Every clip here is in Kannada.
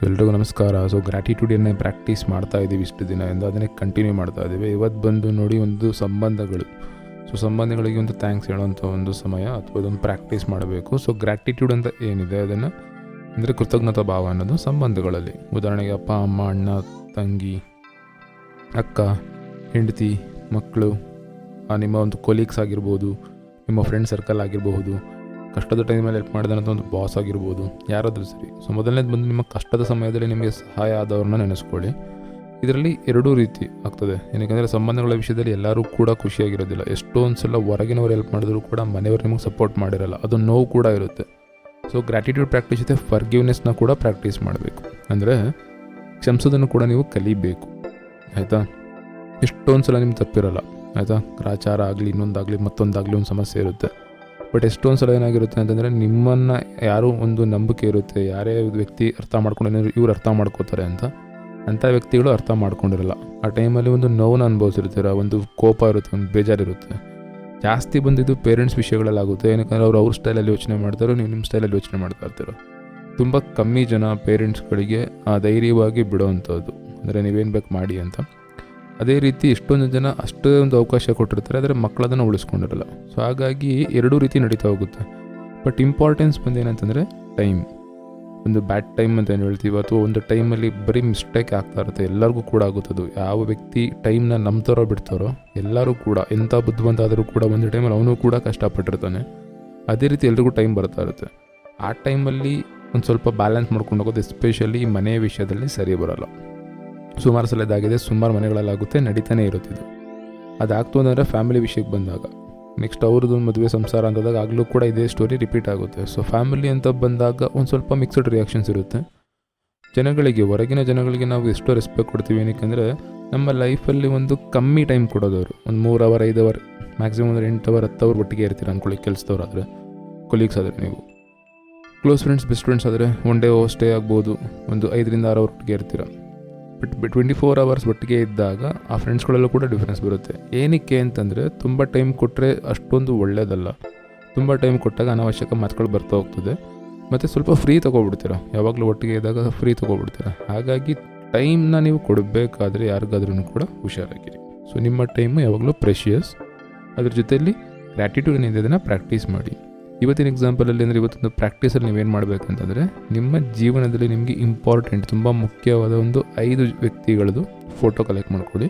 ಸೊ ಎಲ್ರಿಗೂ ನಮಸ್ಕಾರ. ಸೊ ಗ್ರ್ಯಾಟಿಟ್ಯೂಡನ್ನೇ ಪ್ರಾಕ್ಟೀಸ್ ಮಾಡ್ತಾ ಇದ್ದೀವಿ ಇಷ್ಟು ದಿನದಿಂದ. ಅದನ್ನೇ ಕಂಟಿನ್ಯೂ ಮಾಡ್ತಾ ಇದ್ದೀವಿ. ಇವತ್ತು ಬಂದು ನೋಡಿ ಒಂದು ಸಂಬಂಧಗಳು. ಸೊ ಸಂಬಂಧಗಳಿಗೆ ಒಂದು ಥ್ಯಾಂಕ್ಸ್ ಹೇಳೋಂಥ ಒಂದು ಸಮಯ ಅಥವಾ ಅದೊಂದು ಪ್ರಾಕ್ಟೀಸ್ ಮಾಡಬೇಕು. ಸೊ ಗ್ರ್ಯಾಟಿಟ್ಯೂಡ್ ಅಂತ ಏನಿದೆ? ಅದನ್ನು ಅಂದರೆ ಕೃತಜ್ಞತಾ ಭಾವ ಅನ್ನೋದು ಸಂಬಂಧಗಳಲ್ಲಿ. ಉದಾಹರಣೆಗೆ ಅಪ್ಪ, ಅಮ್ಮ, ಅಣ್ಣ, ತಂಗಿ, ಅಕ್ಕ, ಹೆಂಡತಿ, ಮಕ್ಕಳು ನಿಮ್ಮ ಒಂದು ಕೊಲೀಗ್ಸ್ ಆಗಿರ್ಬೋದು, ನಿಮ್ಮ ಫ್ರೆಂಡ್ ಸರ್ಕಲ್ ಆಗಿರಬಹುದು ಕಷ್ಟದ ಟೈಮಲ್ಲಿ ಹೆಲ್ಪ್ ಮಾಡಿದಂಥ ಒಂದು ಬಾಸ್ ಆಗಿರ್ಬೋದು, ಯಾರಾದರೂ ಸರಿ. ಸೊ ಮೊದಲನೇದು ಬಂದು ನಿಮ್ಮ ಕಷ್ಟದ ಸಮಯದಲ್ಲಿ ನಿಮಗೆ ಸಹಾಯ ಆದವ್ರನ್ನ ನೆನೆಸ್ಕೊಳ್ಳಿ. ಇದರಲ್ಲಿ ಎರಡೂ ರೀತಿ ಆಗ್ತದೆ. ಏನಕ್ಕೆ ಸಂಬಂಧಗಳ ವಿಷಯದಲ್ಲಿ ಎಲ್ಲರೂ ಕೂಡ ಖುಷಿಯಾಗಿರೋದಿಲ್ಲ. ಎಷ್ಟೊಂದು ಸಲ ಹೊರಗಿನವ್ರು ಹೆಲ್ಪ್ ಮಾಡಿದ್ರು ಕೂಡ ಮನೆಯವರು ನಿಮಗೆ ಸಪೋರ್ಟ್ ಮಾಡಿರಲ್ಲ. ಅದು ನೋವು ಕೂಡ ಇರುತ್ತೆ. ಸೊ ಗ್ರ್ಯಾಟಿಟ್ಯೂಡ್ ಪ್ರಾಕ್ಟೀಸ್ ಜೊತೆ ಫರ್ಗಿವ್ನೆಸ್ನ ಕೂಡ ಪ್ರಾಕ್ಟೀಸ್ ಮಾಡಬೇಕು. ಅಂದರೆ, ಕ್ಷಮಿಸೋದನ್ನು ಕೂಡ ನೀವು ಕಲಿಬೇಕು. ಆಯಿತಾ? ಎಷ್ಟೊಂದು ಸಲ ನಿಮ್ಗೆ ತಪ್ಪಿರಲ್ಲ. ಆಯಿತಾ? ಗ್ರಾಚಾರ ಆಗಲಿ, ಇನ್ನೊಂದಾಗಲಿ, ಮತ್ತೊಂದಾಗಲಿ ಒಂದು ಸಮಸ್ಯೆ ಇರುತ್ತೆ. ಬಟ್ ಎಷ್ಟೊಂದು ಸಲ ಏನಾಗಿರುತ್ತೆ ಅಂತಂದರೆ ನಿಮ್ಮನ್ನು ಯಾರು ಒಂದು ನಂಬಿಕೆ ಇರುತ್ತೆ, ಯಾರೇ ವ್ಯಕ್ತಿ ಅರ್ಥ ಮಾಡ್ಕೊಂಡು ಇವ್ರು ಅರ್ಥ ಮಾಡ್ಕೋತಾರೆ ಅಂತ. ಅಂಥ ವ್ಯಕ್ತಿಗಳು ಅರ್ಥ ಮಾಡ್ಕೊಂಡಿರಲ್ಲ. ಆ ಟೈಮಲ್ಲಿ ಒಂದು ನೋವನ್ನು ಅನುಭವಿಸಿರ್ತೀರ, ಒಂದು ಕೋಪ ಇರುತ್ತೆ, ಒಂದು ಬೇಜಾರಿರುತ್ತೆ. ಜಾಸ್ತಿ ಬಂದಿದ್ದು ಪೇರೆಂಟ್ಸ್ ವಿಷಯಗಳಲ್ಲಾಗುತ್ತೆ. ಏನಕ್ಕೆ ಅವ್ರು ಅವ್ರ ಸ್ಟೈಲಲ್ಲಿ ಯೋಚನೆ ಮಾಡ್ತಾರೋ, ನೀವು ನಿಮ್ಮ ಸ್ಟೈಲಲ್ಲಿ ಯೋಚನೆ ಮಾಡ್ತಾ ಇರ್ತೀರೋ. ತುಂಬ ಕಮ್ಮಿ ಜನ ಪೇರೆಂಟ್ಸ್ಗಳಿಗೆ ಧೈರ್ಯವಾಗಿ ಬಿಡೋವಂಥದ್ದು ಅಂದರೆ ನೀವೇನು ಬೇಕು ಮಾಡಿ ಅಂತ. ಅದೇ ರೀತಿ ಎಷ್ಟೊಂದು ಜನ ಅಷ್ಟೇ ಒಂದು ಅವಕಾಶ ಕೊಟ್ಟಿರ್ತಾರೆ, ಆದರೆ ಮಕ್ಕಳು ಅದನ್ನು ಉಳಿಸ್ಕೊಂಡಿರಲ್ಲ. ಸೊ ಹಾಗಾಗಿ ಎರಡೂ ರೀತಿ ನಡೀತಾ ಹೋಗುತ್ತೆ. ಬಟ್ ಇಂಪಾರ್ಟೆನ್ಸ್ ಬಂದೇನಂತಂದರೆ ಟೈಮ್ ಒಂದು ಬ್ಯಾಡ್ ಟೈಮ್ ಅಂತ ಏನು ಹೇಳ್ತೀವಿ? ಅಥವಾ ಒಂದು ಟೈಮಲ್ಲಿ ಬರೀ ಮಿಸ್ಟೇಕ್ ಆಗ್ತಾ ಇರುತ್ತೆ. ಎಲ್ಲರಿಗೂ ಕೂಡ ಆಗುತ್ತದು ಯಾವ ವ್ಯಕ್ತಿ ಟೈಮ್ನ ನಂಬ್ತಾರೋ ಬಿಡ್ತಾರೋ, ಎಲ್ಲರೂ ಕೂಡ ಎಂಥ ಬುದ್ಧಿವಂತ ಆದರೂ ಕೂಡ ಒಂದು ಟೈಮಲ್ಲಿ ಅವನು ಕೂಡ ಕಷ್ಟಪಟ್ಟಿರ್ತಾನೆ. ಅದೇ ರೀತಿ ಎಲ್ರಿಗೂ ಟೈಮ್ ಬರ್ತಾ ಇರುತ್ತೆ. ಆ ಟೈಮಲ್ಲಿ ಒಂದು ಸ್ವಲ್ಪ ಬ್ಯಾಲೆನ್ಸ್ ಮಾಡ್ಕೊಂಡು ಹೋಗೋದು ಎಸ್ಪೆಷಲಿ ಮನೆಯ ವಿಷಯದಲ್ಲಿ ಸರಿ ಬರೋಲ್ಲ. ಸುಮಾರು ಸಲ ಇದಾಗಿದೆ ಸುಮಾರು ಮನೆಗಳಲ್ಲಾಗುತ್ತೆ, ನಡೀತಾನೆ ಇರುತ್ತಿದ್ದು ಅದಾಗ್ತು ಅಂದರೆ ಫ್ಯಾಮಿಲಿ ವಿಷಯಕ್ಕೆ ಬಂದಾಗ ನೆಕ್ಸ್ಟ್ ಅವ್ರದ್ದು ಮದುವೆ ಸಂಸಾರ ಅಂತದಾಗ ಆಗಲೂ ಕೂಡ ಇದೇ ಸ್ಟೋರಿ ರಿಪೀಟ್ ಆಗುತ್ತೆ. ಸೊ ಫ್ಯಾಮಿಲಿ ಅಂತ ಬಂದಾಗ ಒಂದು ಸ್ವಲ್ಪ ಮಿಕ್ಸ್ಡ್ ರಿಯಾಕ್ಷನ್ಸ್ ಇರುತ್ತೆ. ಜನಗಳಿಗೆ, ಹೊರಗಿನ ಜನಗಳಿಗೆ ನಾವು ಎಷ್ಟೋ ರೆಸ್ಪೆಕ್ಟ್ ಕೊಡ್ತೀವಿ, ಏನಕ್ಕೆಂದರೆ ನಮ್ಮ ಲೈಫಲ್ಲಿ ಒಂದು ಕಮ್ಮಿ ಟೈಮ್ ಕೊಡೋದವರು. ಒಂದು ಮೂರು ಅವರ್ ಐದು ಅವರ್ ಮ್ಯಾಕ್ಸಿಮಮ್ ಅಂದರೆ ಎಂಟು ಅವರ್ ಹತ್ತು ಅವರ್ ಒಟ್ಟಿಗೆ ಇರ್ತೀರ ಅಂದ್ಕೊಳ್ಳಿ ಕೆಲಸದವ್ರಾದರೆ ಕೊಲೀಗ್ಸ್ ಆದರೆ ನೀವು. ಕ್ಲೋಸ್ ಫ್ರೆಂಡ್ಸ್ ಬೆಸ್ಟ್ ಫ್ರೆಂಡ್ಸ್ ಆದರೆ ಒನ್ ಡೇ ಸ್ಟೇ ಆಗ್ಬೋದು, ಒಂದು ಐದರಿಂದ ಆರು ಅವರ್ ಒಟ್ಟಿಗೆ ಇರ್ತೀರ. ಬಟ್ ಟ್ವೆಂಟಿ ಫೋರ್ ಅವರ್ಸ್ ಒಟ್ಟಿಗೆ ಇದ್ದಾಗ ಆ ಫ್ರೆಂಡ್ಸ್ಗಳಲ್ಲೂ ಕೂಡ ಡಿಫ್ರೆನ್ಸ್ ಬರುತ್ತೆ. ಏನಕ್ಕೆ ಅಂತಂದರೆ ತುಂಬ ಟೈಮ್ ಕೊಟ್ಟರೆ ಅಷ್ಟೊಂದು ಒಳ್ಳೆಯದಲ್ಲ ತುಂಬ ಟೈಮ್ ಕೊಟ್ಟಾಗ ಅನಾವಶ್ಯಕ ಮಾತುಗಳು ಬರ್ತಾ ಹೋಗ್ತದೆ. ಮತ್ತು ಸ್ವಲ್ಪ ಫ್ರೀ ತೊಗೊಬಿಡ್ತೀರ? ಯಾವಾಗಲೂ ಒಟ್ಟಿಗೆ ಇದ್ದಾಗ ಫ್ರೀ ತೊಗೊಬಿಡ್ತೀರ? ಹಾಗಾಗಿ ಟೈಮ್ನ ನೀವು ಕೊಡಬೇಕಾದ್ರೆ ಯಾರಿಗಾದ್ರೂ ಕೂಡ ಹುಷಾರಾಗಿರಿ. ಸೊ ನಿಮ್ಮ ಟೈಮು ಯಾವಾಗಲೂ ಪ್ರೆಷಿಯಸ್ ಅದ್ರ ಜೊತೆಯಲ್ಲಿ ಗ್ರ್ಯಾಟಿಟ್ಯೂಡ್ ಏನಿದೆ ಅದನ್ನು ಪ್ರಾಕ್ಟೀಸ್ ಮಾಡಿ. ಇವತ್ತಿನ ಎಕ್ಸಾಂಪಲಲ್ಲಿ ಅಂದರೆ ಇವತ್ತೊಂದು ಪ್ರಾಕ್ಟೀಸಲ್ಲಿ ನೀವೇನು ಮಾಡಬೇಕಂತಂದರೆ, ನಿಮ್ಮ ಜೀವನದಲ್ಲಿ ನಿಮಗೆ ಇಂಪಾರ್ಟೆಂಟ್ ತುಂಬ ಮುಖ್ಯವಾದ ಒಂದು ಐದು ವ್ಯಕ್ತಿಗಳದ್ದು ಫೋಟೋ ಕಲೆಕ್ಟ್ ಮಾಡ್ಕೊಳ್ಳಿ.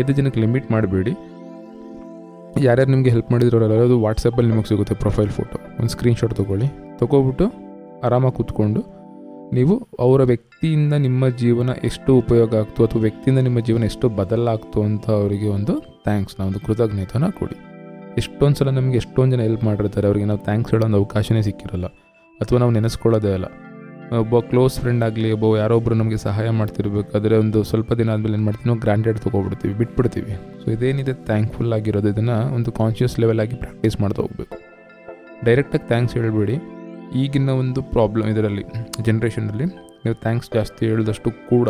ಐದು ಜನಕ್ಕೆ ಲಿಮಿಟ್ ಮಾಡಬೇಡಿ. ಯಾರ್ಯಾರು ನಿಮಗೆ ಹೆಲ್ಪ್ ಮಾಡಿದ್ರು ಅದು ವಾಟ್ಸಪ್ಪಲ್ಲಿ ನಿಮಗೆ ಸಿಗುತ್ತೆ ಪ್ರೊಫೈಲ್ ಫೋಟೋ ಒಂದು ಸ್ಕ್ರೀನ್ಶಾಟ್ ತೊಗೊಳ್ಳಿ. ತೊಗೊಬಿಟ್ಟು ಆರಾಮಾಗಿ ಕೂತ್ಕೊಂಡು ನೀವು ಅವರ ವ್ಯಕ್ತಿಯಿಂದ ನಿಮ್ಮ ಜೀವನ ಎಷ್ಟು ಉಪಯೋಗ ಆಗ್ತು ಅಥವಾ ವ್ಯಕ್ತಿಯಿಂದ ನಿಮ್ಮ ಜೀವನ ಎಷ್ಟು ಬದಲಾಗ್ತು ಅಂತ ಅವರಿಗೆ ಒಂದು ಥ್ಯಾಂಕ್ಸ್ನ ಒಂದು ಕೃತಜ್ಞತೆಯನ್ನು ಕೊಡಿ. ಎಷ್ಟೊಂದು ಸಲ ನಮಗೆ ಎಷ್ಟೊಂದು ಜನ ಹೆಲ್ಪ್ ಮಾಡಿರ್ತಾರೆ. ಅವರಿಗೆ ನಾವು ಥ್ಯಾಂಕ್ಸ್ ಹೇಳೋ ಒಂದು ಅವಕಾಶನೇ ಸಿಕ್ಕಿರಲ್ಲ. ಅಥವಾ ನಾವು ನೆನೆಸ್ಕೊಳ್ಳೋದೇ ಅಲ್ಲ. ಒಬ್ಬ ಕ್ಲೋಸ್ ಫ್ರೆಂಡ್ ಆಗಲಿ, ಒಬ್ಬ ಯಾರೊಬ್ಬರು ನಮಗೆ ಸಹಾಯ ಮಾಡ್ತಿರ್ಬೇಕಾದ್ರೆ ಒಂದು ಸ್ವಲ್ಪ ದಿನ ಆದಮೇಲೆ ಏನು ಮಾಡ್ತೀವಿ, ನಾವು ಗ್ರಾಂಟೆಡ್ ತೊಗೊಬಿಡ್ತೀವಿ, ಬಿಟ್ಬಿಡ್ತೀವಿ. ಸೊ ಇದೇನಿದೆ? ಥ್ಯಾಂಕ್ಫುಲ್ ಆಗಿರೋದು. ಇದನ್ನು ಒಂದು ಕಾನ್ಷಿಯಸ್ ಲೆವೆಲ್ ಆಗಿ ಪ್ರಾಕ್ಟೀಸ್ ಮಾಡ್ತಾ ಹೋಗ್ಬೇಕು. ಡೈರೆಕ್ಟಾಗಿ ಥ್ಯಾಂಕ್ಸ್ ಹೇಳ್ಬೇಡಿ. ಈಗಿನ ಒಂದು ಪ್ರಾಬ್ಲಮ್ ಇದರಲ್ಲಿ ಜನ್ರೇಷನಲ್ಲಿ ನೀವು ಥ್ಯಾಂಕ್ಸ್ ಜಾಸ್ತಿ ಹೇಳಿದಷ್ಟು ಕೂಡ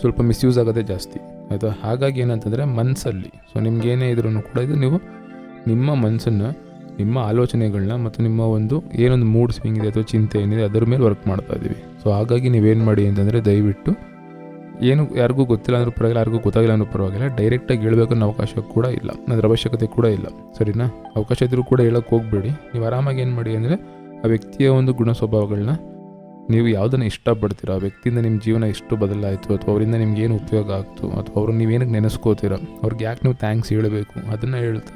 ಸ್ವಲ್ಪ ಮಿಸ್ಯೂಸ್ ಆಗೋದೇ ಜಾಸ್ತಿ. ಆಯಿತಾ? ಹಾಗಾಗಿ ಏನಂತಂದರೆ ಮನಸ್ಸಲ್ಲಿ ಸೊ ಏನೇ ಇದ್ರೂ ಕೂಡ ಇದು ನೀವು ನಿಮ್ಮ ಮನಸ್ಸನ್ನು, ನಿಮ್ಮ ಆಲೋಚನೆಗಳನ್ನ ಮತ್ತು ನಿಮ್ಮ ಒಂದು ಏನೊಂದು ಮೂಡ್ ಸ್ವಿಂಗ್ ಇದೆ ಅಥವಾ ಚಿಂತೆ ಏನಿದೆ ಅದರ ಮೇಲೆ ವರ್ಕ್ ಮಾಡ್ತಾ ಇದ್ದೀವಿ. ಸೊ ಹಾಗಾಗಿ ನೀವೇನು ಮಾಡಿ ಅಂತಂದರೆ ದಯವಿಟ್ಟು ಏನು ಯಾರಿಗೂ ಗೊತ್ತಿಲ್ಲ ಅಂದ್ರೂ ಪರವಾಗಿಲ್ಲ, ಯಾರಿಗೂ ಗೊತ್ತಾಗಿಲ್ಲ ಅಂದ್ರೂ ಪರವಾಗಿಲ್ಲ ಡೈರೆಕ್ಟಾಗಿ ಹೇಳ್ಬೇಕು ಅನ್ನೋ ಅವಕಾಶ ಕೂಡ ಇಲ್ಲ. ಅದರ ಅವಶ್ಯಕತೆ ಕೂಡ ಇಲ್ಲ. ಸರಿನಾ? ಅವಕಾಶ ಇದ್ರೂ ಕೂಡ ಹೇಳೋಕ್ಕೆ ಹೋಗಬೇಡಿ. ನೀವು ಆರಾಮಾಗಿ ಏನು ಮಾಡಿ ಅಂದರೆ ಆ ವ್ಯಕ್ತಿಯ ಒಂದು ಗುಣ ಸ್ವಭಾವಗಳನ್ನ ನೀವು ಯಾವುದನ್ನು ಇಷ್ಟಪಡ್ತೀರ? ಆ ವ್ಯಕ್ತಿಯಿಂದ ನಿಮ್ಮ ಜೀವನ ಎಷ್ಟು ಬದಲಾಯಿತು ಅಥವಾ ಅವರಿಂದ ನಿಮ್ಗೆ ಏನು ಉಪಯೋಗ ಆಗ್ತು ಅಥವಾ ಅವ್ರನ್ನ ನೀವೇನಕ್ಕೆ ನೆನೆಸ್ಕೋತೀರ? ಅವ್ರಿಗೆ ಯಾಕೆ ನೀವು ಥ್ಯಾಂಕ್ಸ್ ಹೇಳಬೇಕು? ಅದನ್ನು ಹೇಳ್ತಾ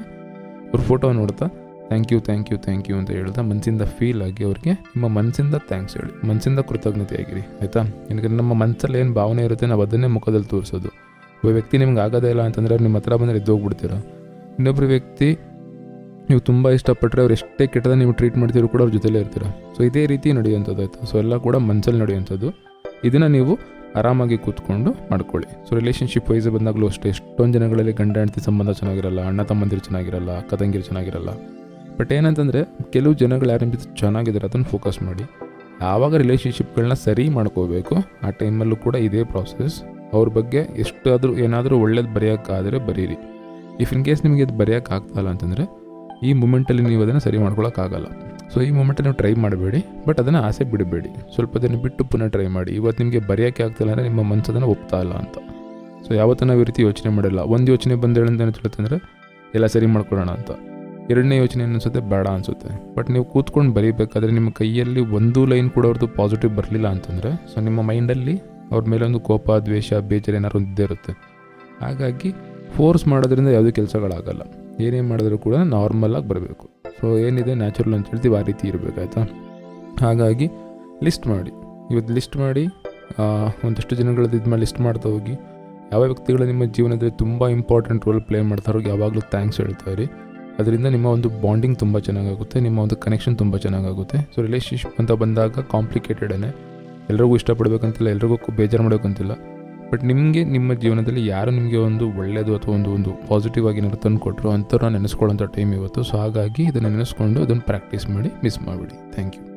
ಅವ್ರ ಫೋಟೋ ನೋಡ್ತಾ thank you thank you thank you ಅಂತ ಹೇಳ್ತಾ ಮನಸ್ಸಿಂದ ಫೀಲ್ ಆಗಿ ಅವ್ರಿಗೆ ನಿಮ್ಮ ಮನಸ್ಸಿಂದ ಥ್ಯಾಂಕ್ಸ್ ಹೇಳಿ. ಮನಸ್ಸಿಂದ ಕೃತಜ್ಞತೆ ಆಗಿರಿ ಆಯಿತಾ? ಯಾಕಂದರೆ ನಮ್ಮ ಮನಸ್ಸಲ್ಲಿ ಏನು ಭಾವನೆ ಇರುತ್ತೆ ನಾವು ಅದನ್ನೇ ಮುಖದಲ್ಲಿ ತೋರಿಸೋದು. ಒಬ್ಬ ವ್ಯಕ್ತಿ ನಿಮ್ಗೆ ಆಗೋದೇ ಇಲ್ಲ ಅಂತಂದರೆ ನಿಮ್ಮ ಹತ್ರ ಬಂದರೆ ಎದ್ದೋಗ್ಬಿಡ್ತೀರ? ಇನ್ನೊಬ್ಬರು ವ್ಯಕ್ತಿ ನೀವು ತುಂಬ ಇಷ್ಟಪಟ್ಟರೆ ಅವ್ರು ಎಷ್ಟೇ ಕೆಟ್ಟದ ನೀವು ಟ್ರೀಟ್ ಮಾಡ್ತೀರೋ ಕೂಡ ಅವ್ರ ಜೊತೆಲೇ ಇರ್ತೀರ? ಸೊ ಇದೇ ರೀತಿ ನಡೆಯುವಂಥದ್ದು ಆಯಿತು? ಸೊ ಎಲ್ಲ ಕೂಡ ಮನಸ್ಸಲ್ಲಿ ನಡೆಯುವಂಥದ್ದು. ಇದನ್ನು ನೀವು ಆರಾಮಾಗಿ ಕೂತ್ಕೊಂಡು ಮಾಡ್ಕೊಳ್ಳಿ. ಸೊ ರಿಲೇಷನ್ಶಿಪ್ ವೈಸ್ ಬಂದಾಗಲೂ ಅಷ್ಟೇ, ಎಷ್ಟೊಂದು ಜನಗಳಲ್ಲಿ ಗಂಡ, ಹೆಂಡತಿ ಸಂಬಂಧ ಚೆನ್ನಾಗಿರಲ್ಲ, ಅಣ್ಣ, ತಮ್ಮಂದಿರು ಚೆನ್ನಾಗಿರಲ್ಲ, ಅಕ್ಕ, ತಂಗಿರು ಚೆನ್ನಾಗಿರಲ್ಲ. ಬಟ್ ಏನಂತಂದರೆ, ಕೆಲವು ಜನಗಳು ಯಾರ ಜೊತೆ ಚೆನ್ನಾಗಿದ್ದಾರೆ, ಅದನ್ನು ಫೋಕಸ್ ಮಾಡಿ. ಯಾವಾಗ ರಿಲೇಷನ್ಶಿಪ್ಗಳನ್ನ ಸರಿ ಮಾಡ್ಕೋಬೇಕು, ಆ ಟೈಮಲ್ಲೂ ಕೂಡ ಇದೇ ಪ್ರಾಸೆಸ್ ಅವ್ರ ಬಗ್ಗೆ ಎಷ್ಟಾದರೂ ಏನಾದರೂ ಒಳ್ಳೇದು ಬರೆಯೋಕ್ಕಾದರೆ ಬರೀರಿ. ಇಫ್ ಇನ್ ಕೇಸ್ ನಿಮಗೆ ಇದು ಬರೆಯೋಕ್ಕಾಗ್ತಾಯಿಲ್ಲ ಅಂತಂದರೆ ಈ ಮೂಮೆಂಟಲ್ಲಿ ನೀವು ಅದನ್ನು ಸರಿ ಮಾಡ್ಕೊಳ್ಳೋಕ್ಕಾಗಲ್ಲ ಸೊ ಈ ಮೂಮೆಂಟಲ್ಲಿ ನೀವು ಟ್ರೈ ಮಾಡಬೇಡಿ ಬಟ್ ಅದನ್ನು ಆಸೆ ಬಿಡಬೇಡಿ. ಸ್ವಲ್ಪ ದಿನ ಬಿಟ್ಟು ಪುನಃ ಟ್ರೈ ಮಾಡಿ. ಇವತ್ತು ನಿಮಗೆ ಬರೆಯೋಕ್ಕೆ ಆಗ್ತಿಲ್ಲ ಅಂದರೆ ನಿಮ್ಮ ಮನಸ್ಸದನ್ನು ಒಪ್ತಾ ಇಲ್ಲ ಅಂತ. ಸೊ ಯಾವತ್ತೂ ನಾವು ಈ ರೀತಿ ಯೋಚನೆ ಮಾಡಿಲ್ಲ. ಒಂದು ಯೋಚನೆ ಬಂದು ಹೇಳಂತ ತಿಳಿತಂದರೆ ಎಲ್ಲ ಸರಿ ಮಾಡ್ಕೊಳ್ಳೋಣ ಅಂತ. ಎರಡನೇ ಯೋಚನೆ ಅನಿಸುತ್ತೆ, ಬೇಡ ಅನಿಸುತ್ತೆ. ಬಟ್ ನೀವು ಕೂತ್ಕೊಂಡು ಬರೀಬೇಕಾದ್ರೆ ನಿಮ್ಮ ಕೈಯಲ್ಲಿ ಒಂದು ಲೈನ್ ಕೂಡ ಅವ್ರದ್ದು ಪಾಸಿಟಿವ್ ಬರಲಿಲ್ಲ ಅಂತಂದರೆ ಸೊ ನಿಮ್ಮ ಮೈಂಡಲ್ಲಿ ಅವ್ರ ಮೇಲೆ ಒಂದು ಕೋಪ, ದ್ವೇಷ, ಬೇಜಾರು ಏನಾದ್ರು ಇದ್ದೇ ಇರುತ್ತೆ. ಹಾಗಾಗಿ ಫೋರ್ಸ್ ಮಾಡೋದ್ರಿಂದ ಯಾವುದೇ ಕೆಲಸಗಳಾಗಲ್ಲ. ಏನೇ ಮಾಡಿದ್ರು ಕೂಡ ನಾರ್ಮಲಾಗಿ ಬರಬೇಕು. ಸೊ ಏನಿದೆ? ನ್ಯಾಚುರಲ್ ಅಂತ ಹೇಳ್ತೀವಿ, ಆ ರೀತಿ ಇರಬೇಕಾಯ್ತಾ ಹಾಗಾಗಿ ಲಿಸ್ಟ್ ಮಾಡಿ. ಇವತ್ತು ಲಿಸ್ಟ್ ಮಾಡಿ ಒಂದಷ್ಟು ಜನಗಳದ್ದು ಇದು ಮಾಡಿ ಲಿಸ್ಟ್ ಮಾಡ್ತಾ ಹೋಗಿ. ಯಾವ ವ್ಯಕ್ತಿಗಳು ನಿಮ್ಮ ಜೀವನದಲ್ಲಿ ತುಂಬ ಇಂಪಾರ್ಟೆಂಟ್ ರೋಲ್ ಪ್ಲೇ ಮಾಡ್ತಾರೋ ಯಾವಾಗಲೂ ಥ್ಯಾಂಕ್ಸ್ ಹೇಳ್ತಾ ಇರಿ. ಅದರಿಂದ ನಿಮ್ಮ ಒಂದು ಬಾಂಡಿಂಗ್ ತುಂಬ ಚೆನ್ನಾಗಾಗುತ್ತೆ, ನಿಮ್ಮ ಒಂದು ಕನೆಕ್ಷನ್ ತುಂಬ ಚೆನ್ನಾಗಾಗುತ್ತೆ. ಸೊ ರಿಲೇಷನ್ಶಿಪ್ ಅಂತ ಬಂದಾಗ ಕಾಂಪ್ಲಿಕೇಟೆಡೇ ಎಲ್ರಿಗೂ ಇಷ್ಟಪಡಬೇಕಂತಿಲ್ಲ, ಎಲ್ರಿಗೂ ಬೇಜಾರು ಮಾಡೋಕ್ಕಂತಿಲ್ಲ ಬಟ್ ನಿಮಗೆ, ನಿಮ್ಮ ಜೀವನದಲ್ಲಿ ಯಾರು ನಿಮಗೆ ಒಂದು ಒಳ್ಳೆಯದು ಅಥವಾ ಒಂದು ಒಂದು ಪಾಸಿಟಿವ್ ಆಗಿ ಏನಾದ್ರು ತಂದು ಕೊಟ್ಟರು ಅಂಥವ್ರನ್ನ ನೆನೆಸ್ಕೊಳ್ಳೋಂಥ ಟೈಮ್ ಇವತ್ತು. ಸೊ ಹಾಗಾಗಿ ಇದನ್ನು ನೆನೆಸ್ಕೊಂಡು ಅದನ್ನು ಪ್ರಾಕ್ಟೀಸ್ ಮಾಡಿ ಮಿಸ್ ಮಾಡಿಬಿಡಿ. Thank you